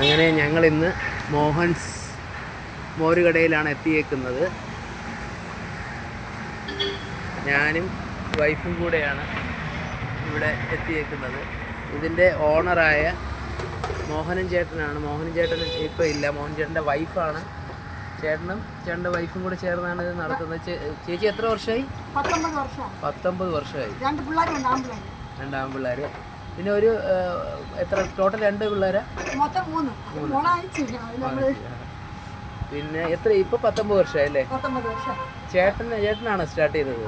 അങ്ങനെ ഞങ്ങൾ ഇന്ന് മോഹൻസ് മോരുകടയിലാണ് എത്തിയേക്കുന്നത്. ഞാനും വൈഫും കൂടെയാണ് ഇവിടെ എത്തിയേക്കുന്നത്. ഇതിന്റെ ഓണറായ മോഹനൻ ചേട്ടനാണ്. മോഹനൻ ചേട്ടൻ ഇപ്പോൾ ഇല്ല. മോഹൻ ചേട്ടന്റെ വൈഫാണ്. ചേട്ടനും ചേട്ടന്റെ വൈഫും കൂടെ ചേർന്നാണ് ഇത് നടത്തുന്നത്. ചേച്ചി എത്ര വർഷമായി? പത്തൊമ്പത് വർഷമായി. രണ്ട് ആമ്പിള്ളേർ രണ്ടാം പിള്ളേർ പിന്നെ ഒരു എത്ര ടോട്ടൽ രണ്ട് പിള്ളേരാ? പിന്നെ എത്ര ഇപ്പൊ പത്തൊമ്പത് വർഷമായല്ലേ? ചേട്ടൻ ചേട്ടനാണ് സ്റ്റാർട്ട് ചെയ്തത്?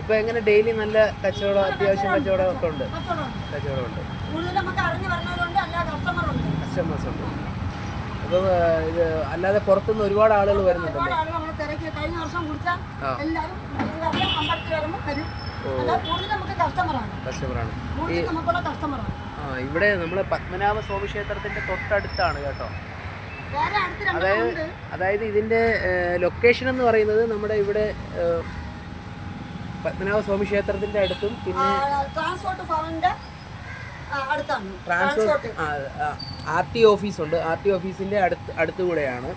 ഇപ്പൊ എങ്ങനെ ഡെയിലി നല്ല കച്ചവടം അത്യാവശ്യം കച്ചവടം ഒക്കെ ഉണ്ട്? കച്ചവടം ഉണ്ട്. കസ്റ്റമേഴ്സ് ഉണ്ട്. അപ്പൊ ഇത് അല്ലാതെ പുറത്തുനിന്ന് ഒരുപാട് ആളുകൾ വരുന്നുണ്ട്. കഴിഞ്ഞ വർഷം കുടിച്ചാൽ. എല്ലാവരും കസ്റ്റമറാണ് ആ ഇവിടെ നമ്മളെ പത്മനാഭ സ്വാമി ക്ഷേത്രത്തിന്റെ തൊട്ടടുത്താണ് കേട്ടോ. അതായത് അതായത് ഇതിന്റെ ലൊക്കേഷൻ എന്ന് പറയുന്നത് നമ്മുടെ ഇവിടെ പത്മനാഭ സ്വാമി ക്ഷേത്രത്തിന്റെ അടുത്തും പിന്നെ ട്രാൻസ്പോർട്ട് ആർ ടി ഓഫീസുണ്ട് ആർ ടി ഓഫീസിന്റെ അടുത്ത് അടുത്തുകൂടെയാണ്.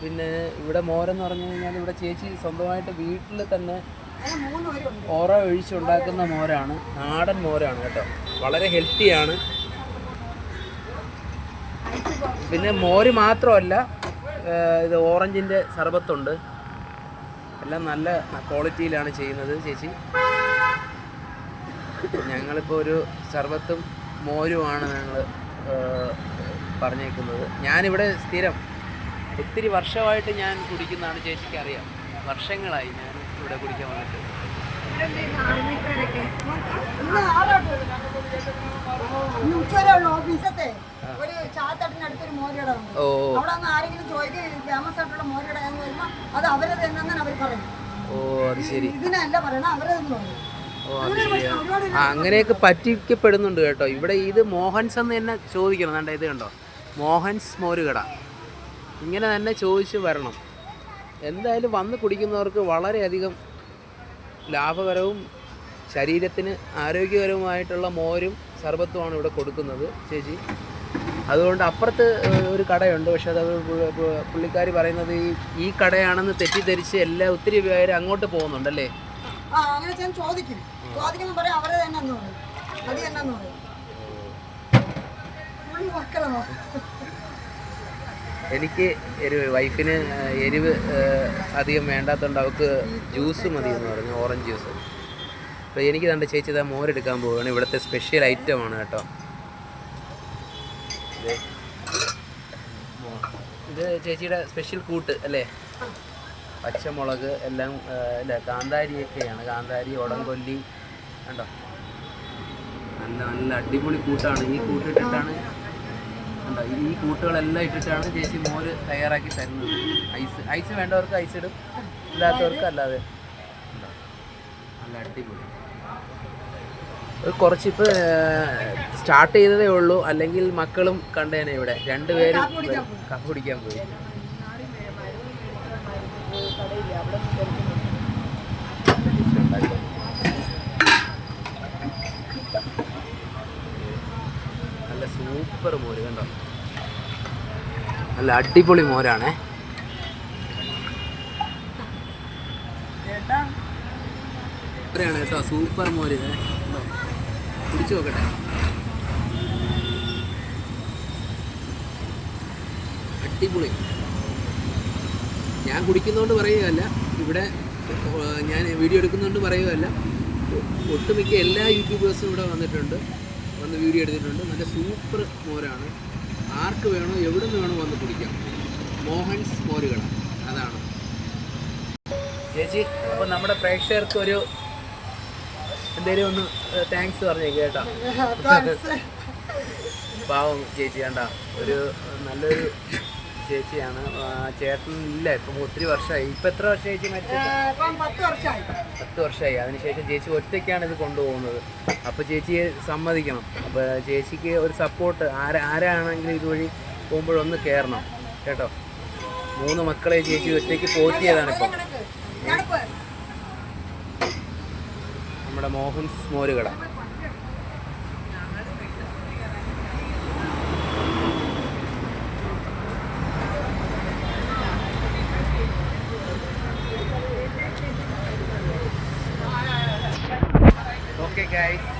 പിന്നെ ഇവിടെ മോരെന്ന് പറഞ്ഞു കഴിഞ്ഞാൽ ഇവിടെ ചേച്ചി സ്വന്തമായിട്ട് വീട്ടിൽ തന്നെ ഓറ ഒഴിച്ചുണ്ടാക്കുന്ന മോരാണ് നാടൻ മോരാണ് കേട്ടോ. വളരെ ഹെൽത്തിയാണ്. പിന്നെ മോര് മാത്രമല്ല ഇത് ഓറഞ്ചിന്റെ സർബത്തുണ്ട്. എല്ലാം നല്ല ക്വാളിറ്റിയിലാണ് ചെയ്യുന്നത് ചേച്ചി. ഞങ്ങളിപ്പോൾ ഒരു സർബത്തും മോരുമാണ് ഞങ്ങൾ പറഞ്ഞേക്കുന്നത്. ഞാനിവിടെ സ്ഥിരം ഒത്തിരി വർഷമായിട്ട് ഞാൻ കുടിക്കുന്നതാണ് ചേച്ചിക്ക് അറിയാം വർഷങ്ങളായി ഞാൻ ഇവിടെ കുടിക്കാൻ വന്നിട്ട്. ഒരു മോരിയുടെ അവിടെ ആരെങ്കിലും ചോദിക്കും ഫേമസ് ആയിട്ടുള്ള മോരിയുടെ എന്ന് വരുമ്പോൾ അത് അവരെ അവർ പറയും ഓ അത് ശരി. ഇതിനല്ല പറയണം അവരെ അങ്ങനെയൊക്കെ പറ്റിക്കപ്പെടുന്നുണ്ട് കേട്ടോ. ഇവിടെ ഇത് മോഹൻസ് എന്ന് തന്നെ ചോദിക്കണം. കണ്ടോ ഇത് കണ്ടോ? മോഹൻസ് മോരുകട. ഇങ്ങനെ തന്നെ ചോദിച്ചു വരണം. എന്തായാലും വന്ന് കുടിക്കുന്നവർക്ക് വളരെയധികം ലാഭകരവും ശരീരത്തിന് ആരോഗ്യകരവുമായിട്ടുള്ള മോരും സർബത്തുമാണ് ഇവിടെ കൊടുക്കുന്നത് ചേച്ചി. അതുകൊണ്ട് അപ്പുറത്ത് ഒരു കടയുണ്ട്. പക്ഷേ അത് പു- പു- പുള്ളിക്കാരി പറയുന്നത് ഈ ഈ കടയാണെന്ന് തെറ്റിദ്ധരിച്ച് എല്ലാ ഒത്തിരി പേര് അങ്ങോട്ട് പോകുന്നുണ്ടല്ലേ? അങ്ങനെ ഞാൻ ചോദിക്കും. ചോദിക്കുമ്പോൾ പറയും അവരെ അത് തന്നെ എന്ന് പറയും ഫുൾ മക്കളോ എനിക്ക് എരിവ് വൈഫിന് എരിവ് അധികം വേണ്ടാത്തതുകൊണ്ട് അവൾക്ക് ജ്യൂസ് മതി എന്ന് പറഞ്ഞു ഓറഞ്ച് ജ്യൂസ് അപ്പോൾ എനിക്ക് കണ്ട് ചേച്ചി ഇതാ മോരെടുക്കാൻ പോവുകയാണ്. ഇവിടുത്തെ സ്പെഷ്യൽ ഐറ്റമാണ് കേട്ടോ. ഇത് ചേച്ചിയുടെ സ്പെഷ്യൽ കൂട്ട് അല്ലേ? പച്ചമുളക് എല്ലാം അല്ല കാന്താരിയൊക്കെയാണ്. കാന്താരി ഉടംകൊല്ലി കണ്ടോ? നല്ല നല്ല അടിപൊളി കൂട്ടാണ്. ഈ കൂട്ടിട്ടിട്ടാണ് കണ്ടോ ഈ കൂട്ടുകളെല്ലാം ഇട്ടിട്ടാണ് ചേച്ചി മോര് തയ്യാറാക്കി തരുന്നത്. ഐസ് ഐസ് വേണ്ടവർക്ക് ഐസ് ഇടും ഇല്ലാത്തവർക്ക് അല്ലാതെ? നല്ല അടിപൊളി. ഒരു കുറച്ചിപ്പോൾ സ്റ്റാർട്ട് ചെയ്തതേ ഉള്ളൂ. അല്ലെങ്കിൽ മക്കളും കണ്ടേനെ ഇവിടെ. രണ്ടുപേരും കപ്പ് കുടിക്കാൻ പോയി. കാപ്പി കുടിക്കാൻ പോയി നല്ല സൂപ്പർ മോര് കണ്ടോ? നല്ല അടിപൊളി മോരാണേ. മോരാണ് കേട്ടോ സൂപ്പർ മോര്? കുടിച്ചു നോക്കട്ടെ. അടിപൊളി. ഞാൻ കുടിക്കുന്നതുകൊണ്ട് പറയുകയല്ല ഇവിടെ ഞാൻ വീഡിയോ എടുക്കുന്നതുകൊണ്ട് പറയുകയല്ല. ഒട്ടുമിക്ക എല്ലാ യൂട്യൂബേഴ്സും ഇവിടെ വന്നിട്ടുണ്ട്. വന്ന് വീഡിയോ എടുത്തിട്ടുണ്ട്. നല്ല സൂപ്പർ മോരാണ്. ആർക്ക് വേണോ എവിടെ നിന്ന് വേണോ വന്ന് കുടിക്കാം മോഹൻസ് മോരുകളാണ് അതാണ്. ചേച്ചി അപ്പോൾ നമ്മുടെ പ്രേക്ഷകർക്ക് ഒരു എന്തേലും ഒന്ന് താങ്ക്സ് പറഞ്ഞേ കേട്ടോ. പാവം ചേച്ചി കണ്ട. ഒരു നല്ലൊരു ചേച്ചിയാണ്. ചേട്ടൻ ഇല്ല ഇപ്പം ഒത്തിരി വർഷമായി. ഇപ്പം എത്ര വർഷം ചേച്ചി പത്ത് വർഷമായി. അതിനുശേഷം ചേച്ചി ഒറ്റയ്ക്കാണ് ഇത് കൊണ്ടുപോകുന്നത്. അപ്പോൾ ചേച്ചിയെ സമ്മതിക്കണം. അപ്പോൾ ചേച്ചിക്ക് ഒരു സപ്പോർട്ട് ആര ആരാണെങ്കിലും ഇതുവഴി പോകുമ്പോഴൊന്ന് കയറണം കേട്ടോ? മൂന്ന് മക്കളെ ചേച്ചി ഒറ്റയ്ക്ക് പോറ്റിയതാണ് ഇപ്പം. നമ്മുടെ മോഹൻസ് മോരുകട. guys.